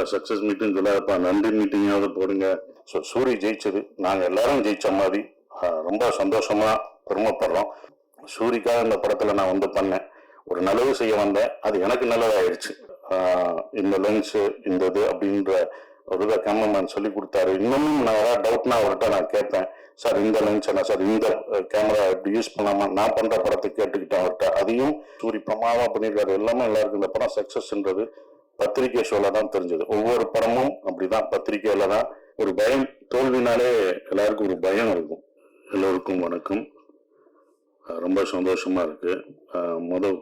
இப்போ success meeting சொல்லாதப்பா. நன்றி மீட்டிங்காவது போடுங்க. ஸோ சூரி ஜெயிச்சது. நாங்கள் எல்லாரும் ஜெயிச்ச மாதிரி ரொம்ப சந்தோஷமா பெருமைப்படுறோம். சூரிக்காக இந்த படத்தில் நான் வந்து பண்ணேன். ஒரு நல்லது செய்ய வந்தேன். அது எனக்கு நல்லதாயிடுச்சு இந்த லென்ஸு இந்த இது அப்படின்ற ஒரு இதை கேமராமேன் சொல்லி கொடுத்தாரு. இன்னமும் நான் ஏதாவது டவுட்னா அவர்கிட்ட நான் கேட்பேன். சார் இந்த லென்ஸ் என்ன? சார் இந்த கேமரா எப்படி யூஸ் பண்ணாமல் நான் பண்ற படத்தை கேட்டுக்கிட்டேன் அவர்கிட்ட. அதையும் சூரி பிரமாதமா பண்ணியிருக்காரு. எல்லாமே எல்லாருக்கும் இந்த படம் சக்சஸ்ன்றது பத்திரிகை ஷோல தான் தெரிஞ்சது. ஒவ்வொரு படமும் அப்படிதான். பத்திரிகையில தான் ஒரு பயம் தோல்வினாலே எல்லாருக்கும் ஒரு பயம் இருக்கும். எல்லோருக்கும் வணக்கம். ரொம்ப சந்தோஷமா இருக்கு. மொதல்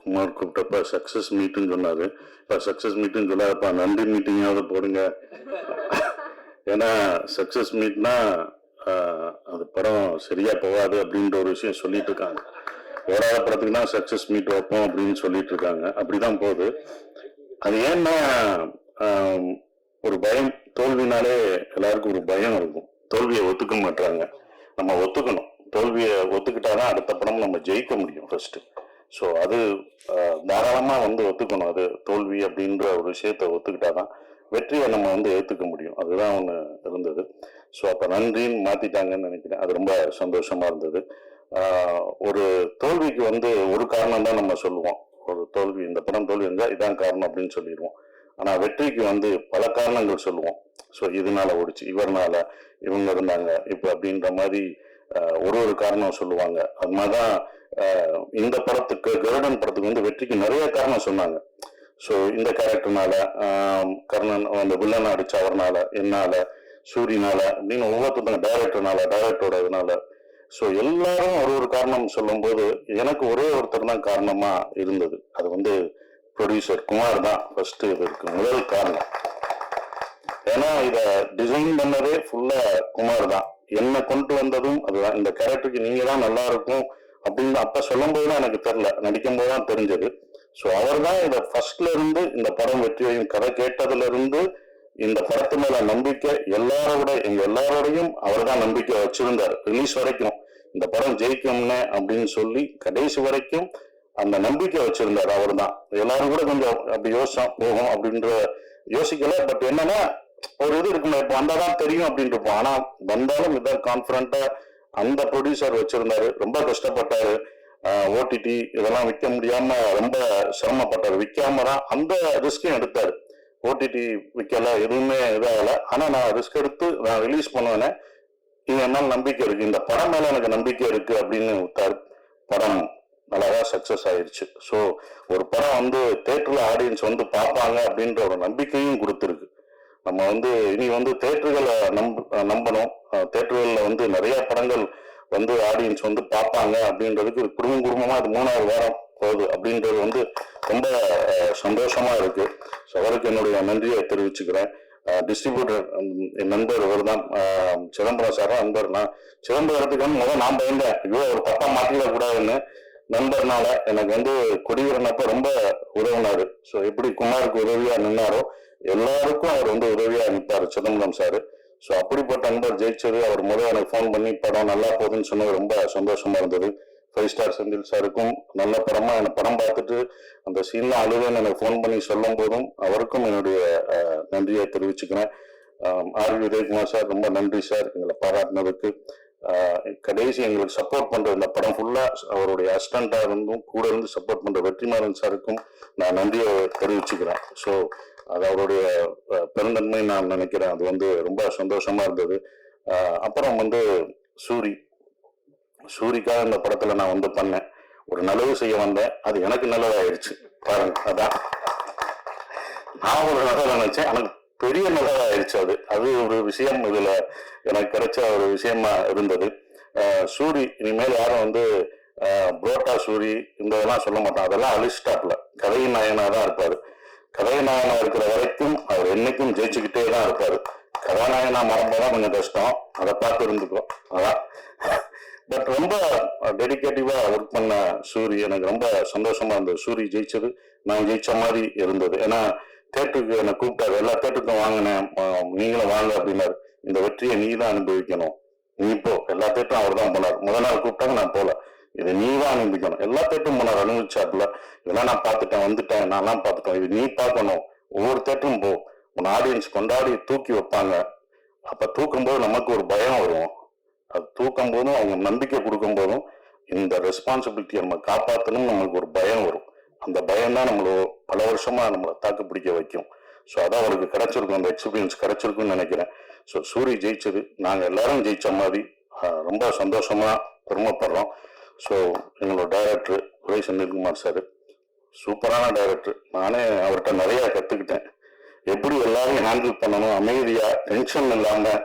குமார் கூப்பிட்டப்ப சக்சஸ் மீட்டுன்னு சொன்னாரு. இப்ப சக்சஸ் மீட்டுன்னு சொல்லாதப்பா நன்றி மீட்டிங்காவது போடுங்க. ஏன்னா சக்சஸ் மீட்னா அது படம் சரியா போகாது அப்படின்ற ஒரு விஷயம் சொல்லிட்டு இருக்காங்க. ஓடாத படத்துக்கு தான் சக்சஸ் மீட் வைப்போம் அப்படின்னு சொல்லிட்டு இருக்காங்க அப்படிதான் போகுது. அது ஏன்னா ஒரு பயம் தோல்வினாலே எல்லாருக்கும் ஒரு பயம் இருக்கும். தோல்வியை ஒத்துக்க மாட்டாங்க நம்ம ஒத்துக்கணும். தோல்வியை ஒத்துக்கிட்டாதான் அடுத்த படம் நம்ம ஜெயிக்க முடியும் ஃபர்ஸ்ட் ஸோ அது தாராளமாக தாராளமா வந்து ஒத்துக்கணும். அது தோல்வி அப்படின்ற ஒரு விஷயத்த ஒத்துக்கிட்டாதான் வெற்றியை நம்ம வந்து ஏற்றுக்க முடியும். அதுதான் ஒன்று இருந்தது. ஸோ அப்போ நன்றின்னு மாத்திட்டாங்கன்னு நினைக்கிறேன். அது ரொம்ப சந்தோஷமா இருந்தது. ஒரு தோல்விக்கு வந்து ஒரு காரணம் தான் நம்ம சொல்லுவோம். ஒரு தோல்வி இந்த படம் தோல்வி இருந்தால் இதான் காரணம் அப்படின்னு சொல்லிடுவோம். ஆனால் வெற்றிக்கு வந்து பல காரணங்கள் சொல்லுவோம். ஸோ இதனால ஓடிச்சு இவர்னால இவங்க இருந்தாங்க இப்போ அப்படின்ற மாதிரி ஒரு ஒரு காரணம் சொல்லுவாங்க. அது மாதிரிதான் இந்த படத்துக்கு கருடன் படத்துக்கு வந்து வெற்றிக்கு நிறைய காரணம் சொன்னாங்க. ஸோ இந்த கேரக்டர்னால கர்ணன் அந்த வில்லன் அடிச்ச அவர்னால என்னால சூரியனால அப்படின்னு ஒவ்வொருத்தங்க டைரக்டர்னால டைரக்டரோட இதனால ஸோ எல்லாரும் ஒரு ஒரு காரணம் சொல்லும்போது எனக்கு ஒரே ஒருத்தர் தான் காரணமா இருந்தது. அது வந்து ப்ரொடியூசர் குமார் தான். ஃபர்ஸ்ட் இதற்கு முதல் காரணம். ஏன்னா இத டிசைன் பண்ணதே ஃபுல்லா குமார் தான். என்ன கொண்டு வந்ததும் அதுதான். இந்த கேரக்டருக்கு நீங்க தான் நல்லா இருக்கும் அப்படின்னு அப்ப சொல்லும் போதுதான் எனக்கு தெரியல. நடிக்கும் போது தான் தெரிஞ்சது. ஸோ அவர் தான் இதை ஃபர்ஸ்ட்ல இருந்து இந்த படம் வெற்றியையும் கதை கேட்டதுல இருந்து இந்த படத்து மேல நம்பிக்கை எல்லாரோட எங்க எல்லாரோடையும் அவர் தான் நம்பிக்கை வச்சிருந்தார். ரிலீஸ் வரைக்கும். இந்த படம் ஜெயிக்கும்னு அப்படின்னு சொல்லி கடைசி வரைக்கும் அந்த நம்பிக்கை வச்சிருந்தார் அவர் தான் எல்லாரும் கூட கொஞ்சம் அப்படி யோசிச்சோம் போகும் அப்படின்ற யோசிக்கல. பட் என்னன்னா ஒரு இது இருக்குல்ல இப்ப வந்தாதான் தெரியும் அப்படின்னு இருப்போம் ஆனா வந்தாலும் இதான் கான்பிடண்டா அந்த ப்ரொடியூசர் வச்சிருந்தாரு. ரொம்ப கஷ்டப்பட்டாரு. ஓடிடி இதெல்லாம் விற்க முடியாம ரொம்ப சிரமப்பட்டாரு. விற்காம தான் அந்த ரிஸ்கையும் எடுத்தாரு. ஓடிடி விற்கல எதுவுமே இதாகல. ஆனா நான் ரிஸ்க் எடுத்து நான் ரிலீஸ் பண்ணுவேனே இது என் நம்பிக்கை இருக்கு. இந்த படம் மேல எனக்கு நம்பிக்கை இருக்கு அப்படின்னு விட்டாரு படம் நல்லாவா சக்சஸ் ஆயிடுச்சு ஸோ ஒரு படம் வந்து தேட்டர்ல ஆடியன்ஸ் வந்து பார்ப்பாங்க அப்படின்ற ஒரு நம்பிக்கையும் கொடுத்துருக்கு. நம்ம வந்து இனி வந்து தேட்டர்களை நம்ப நம்பணும். தேட்டர்களில் வந்து நிறைய படங்கள் வந்து ஆடியன்ஸ் வந்து பார்ப்பாங்க அப்படின்றதுக்கு குடும்பம் குடும்பமா அது மூணாவது வாரம் போகுது அப்படின்றது வந்து ரொம்ப சந்தோஷமா இருக்கு. ஸோ அவருக்கு என்னுடைய நன்றியை தெரிவிச்சுக்கிறேன். டிஸ்ட்ரிபியூட்டர் என் நண்பர் அவர் தான் சிதம்பரம் சார் நண்பர் நான். சிதம்பரத்துக்கு வந்து முதல் நான் பயந்தேன். ஐயோ ஒரு பட்டா மாட்டிட கூடாதுன்னு நண்பர்னால எனக்கு வந்து கொடிவரனப்ப ரொம்ப உதவினாரு. ஸோ எப்படி குமாருக்கு உதவியா நின்னாரோ எல்லாருக்கும் அவர் வந்து உதவியா நிற்பாரு சிதம்பரம் சார். ஸோ அப்படிப்பட்ட நண்பர் ஜெயிச்சது. அவர் முதல் எனக்கு ஃபோன் பண்ணி படம் நல்லா போகுதுன்னு சொன்னது ரொம்ப சந்தோஷமா இருந்தது. ஃபைவ் ஸ்டார் செந்தில் சாருக்கும் நல்ல படமா எனக்கு படம் பார்த்துட்டு அந்த சீன்ல அழுவேன்னு எனக்கு ஃபோன் பண்ணி சொல்லும் போதும் அவருக்கும் என்னுடைய நன்றியை தெரிவிச்சுக்கிறேன். ஆர் வி உதயகுமார் சார் ரொம்ப நன்றி சார் எங்களை பாராட்டினதுக்கு. கடைசி எங்களுக்கு சப்போர்ட் பண்ற இந்த படம் ஃபுல்லா அவருடைய அசிஸ்டண்டா இருந்தும் கூட இருந்து சப்போர்ட் பண்ற வெற்றிமாறன் சாருக்கும் நான் நன்றியை தெரிவிச்சுக்கிறேன். ஸோ அது அவருடைய பெருந்தன்மை நான் நினைக்கிறேன். அது வந்து ரொம்ப சந்தோஷமா இருந்தது. அப்புறம் வந்து சூரி. சூரிக்காக இந்த படத்துல நான் வந்து பண்ணேன். ஒரு நல்லது செய்ய வந்தேன். அது எனக்கு நல்லதாயிருச்சு. பாருங்க அதான். நான் ஒரு நல்லதாக நினைச்சேன். எனக்கு பெரிய நல்லதாயிருச்சு அது. அது ஒரு விஷயம். இதுல எனக்கு கிடைச்ச ஒரு விஷயமா இருந்தது. சூரி இனிமேல் யாரும் வந்து புரோட்டா சூரி இந்த இதெல்லாம் சொல்ல மாட்டான். அதெல்லாம் அழிச்சிட்டாப்ல கதையின் நாயனா தான் இருப்பாரு. கதைநாயனா நாயனா இருக்கிற வரைக்கும் அவர் என்னைக்கும் ஜெயிச்சுக்கிட்டே தான் இருப்பாரு. கதாநாயனா மறந்தாதான் கொஞ்சம் கஷ்டம். அதை பார்த்து இருந்துக்கும் அதான். பட் ரொம்ப டெடிக்கேட்டிவா ஒர்க் பண்ண சூரி எனக்கு ரொம்ப சந்தோஷமா இருந்தது. சூரி ஜெயிச்சது நான் ஜெயிச்ச மாதிரி இருந்தது. ஏன்னா தேட்டருக்கு என்னை கூப்பிட்டாரு. எல்லா தேட்டருக்கும் வாங்கினேன். நீங்களும் வாங்க அப்படின்னாரு. இந்த வெற்றியை நீ தான் அனுபவிக்கணும். நீ போ. எல்லா தேட்டரும் அவர் தான் போனார். முதல் நாள் கூப்பிட்டாங்க நான் போல. இதை நீ தான் அனுபவிக்கணும். எல்லா தேட்டரும் போனார் அனுபவிச்சாப்புல. இதெல்லாம் நான் பார்த்துட்டேன் வந்துட்டேன். நான்லாம் பார்த்துட்டேன். இது நீ பார்க்கணும் ஒவ்வொரு தேட்டரும் போ. உன் ஆடியன்ஸ் கொண்டாடி தூக்கி வைப்பாங்க. அப்ப தூக்கும்போது நமக்கு ஒரு பயம் வரும். அது தூக்கும் போதும் அவங்க நம்பிக்கை கொடுக்கும் போதும் இந்த ரெஸ்பான்சிபிலிட்டியை நம்ம காப்பாற்றணும் நம்மளுக்கு ஒரு பயம் வரும். அந்த பயம் தான் நம்மள பல வருஷமா நம்மளை தாக்கு பிடிக்க வைக்கும். ஸோ அதான் அவருக்கு கிடைச்சிருக்கும் அந்த எக்ஸ்பீரியன்ஸ் கிடைச்சிருக்கும்னு நினைக்கிறேன். ஸோ சூரி ஜெயிச்சது நாங்கள் எல்லாரும் ஜெயிச்ச மாதிரி ரொம்ப சந்தோஷமா பெருமைப்படுறோம். ஸோ எங்களோட டைரக்டர் உதய் செந்தில்குமார் சார் சூப்பரான டைரக்டர் நானே அவர்கிட்ட நிறைய கற்றுக்கிட்டேன் எப்படி எல்லாரையும் ஹேண்டில் பண்ணணும் அமைதியா டென்ஷன் இல்லாமல்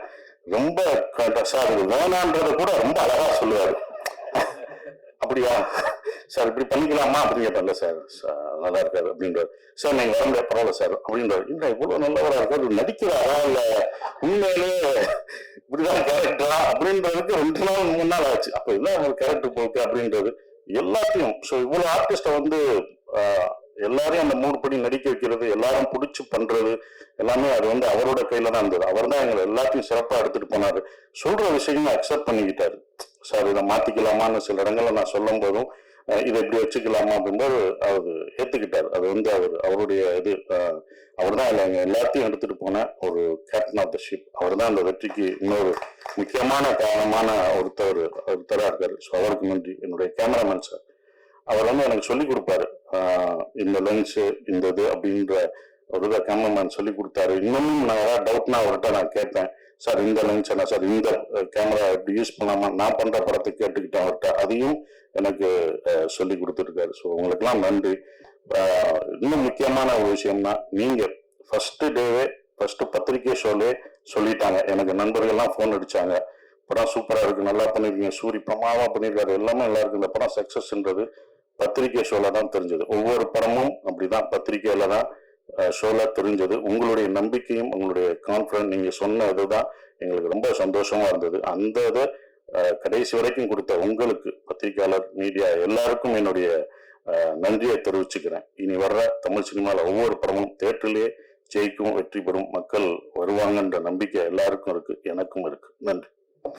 ரொம்ப க- சார் வேணான்றத கூட ரொம்ப அழகா சொல்லுவாரு. அப்படியா? சார் இப்படி பண்ணிக்கலாமா? அப்படின்னு கேட்டேன்ல சார் நல்லா இருக்காரு அப்படின்றாரு. சார் நீங்க வரங்க பரவாயில்ல சார் அப்படின்றாரு. இல்ல இவ்வளவு நல்லவரா இருக்காரு நடிக்கிறாரா? இல்ல உண்மையிலே இப்படிதான் கேரக்டரா அப்படின்றதுக்கு ரெண்டு நாள் மூணு நாள் ஆச்சு. அப்ப என்ன ஒரு கேரக்டர் போக்கு அப்படின்றது எல்லாத்தையும். ஸோ இவ்வளவு ஆர்டிஸ்ட வந்து எல்லாரையும் அந்த மூடு படி நடிக்க வைக்கிறது எல்லாரும் பிடிச்சி பண்றது எல்லாமே அது வந்து அவரோட கையில தான் இருந்தது. அவர் தான் எங்களை எல்லாத்தையும் சிறப்பா எடுத்துட்டு போனாரு. சொல்ற விஷயங்களை அக்செப்ட் பண்ணிக்கிட்டாரு. சார் இதை மாத்திக்கலாமான்னு சில இடங்கள்ல நான் சொல்லும் போதும் இதை இப்படி வச்சுக்கலாமா அப்படின்றது அவர் ஏத்துக்கிட்டாரு. அது வந்து அவர் அவருடைய இது அவர் தான் எங்க எல்லாத்தையும் எடுத்துட்டு போன ஒரு கேப்டன் ஆஃப் த ஷிப் அவர் தான் அந்த வெற்றிக்கு இன்னொரு முக்கியமான காரணமான ஒருத்தர் ஒருத்தராக இருக்காரு. ஸோ அவருக்கு நன்றி. என்னுடைய கேமராமேன் சார் அவர் வந்து எனக்கு சொல்லி கொடுப்பாரு. இந்த லென்ஸ் இந்த இது அப்படின்ற ஒரு இதை கேமராமேன் சொல்லி கொடுத்தாரு. இன்னமும் நான் ஏதாவது டவுட்னா அவர்கிட்ட நான் கேட்பேன். சார் இந்த லென்ஸ் என்ன சார்? இந்த கேமரா எப்படி யூஸ் பண்ணலாமா நான் பண்ற படத்தை கேட்டுக்கிட்டேன் அவர்கிட்ட. அதையும் எனக்கு சொல்லி கொடுத்துருக்காரு. ஸோ உங்களுக்கெல்லாம் நன்றி. இன்னும் முக்கியமான ஒரு விஷயம்னா நீங்க ஃபர்ஸ்ட் டேவே ஃபர்ஸ்ட் பத்திரிகை ஷோலே சொல்லிட்டாங்க. எனக்கு நண்பர்கள்லாம் ஃபோன் அடிச்சாங்க. படம் சூப்பரா இருக்கு நல்லா பண்ணிருக்கீங்க. சூரி பிரமாதமா பண்ணிருக்காரு. எல்லாமே நல்லா இருக்கு. இந்த படம் சக்சஸ்ன்றது பத்திரிகை ஷோல தான் தெரிஞ்சது. ஒவ்வொரு படமும் அப்படிதான் பத்திரிகையில தான் ஷோல தெரிஞ்சது. உங்களுடைய நம்பிக்கையும் உங்களுடைய கான்பிடன்ஸ் நீங்க சொன்ன இதுதான் எங்களுக்கு ரொம்ப சந்தோஷமா இருந்தது. அந்த இதை கடைசி வரைக்கும் கொடுத்த உங்களுக்கு பத்திரிகையாளர் மீடியா எல்லாருக்கும் என்னுடைய நன்றியை தெரிவிச்சுக்கிறேன். இனி வர்ற தமிழ் சினிமாவில் ஒவ்வொரு படமும் தேட்டரிலே ஜெயிக்கும் வெற்றி பெறும் மக்கள் வருவாங்கன்ற நம்பிக்கை எல்லாருக்கும் இருக்கு. எனக்கும் இருக்கு. நன்றி.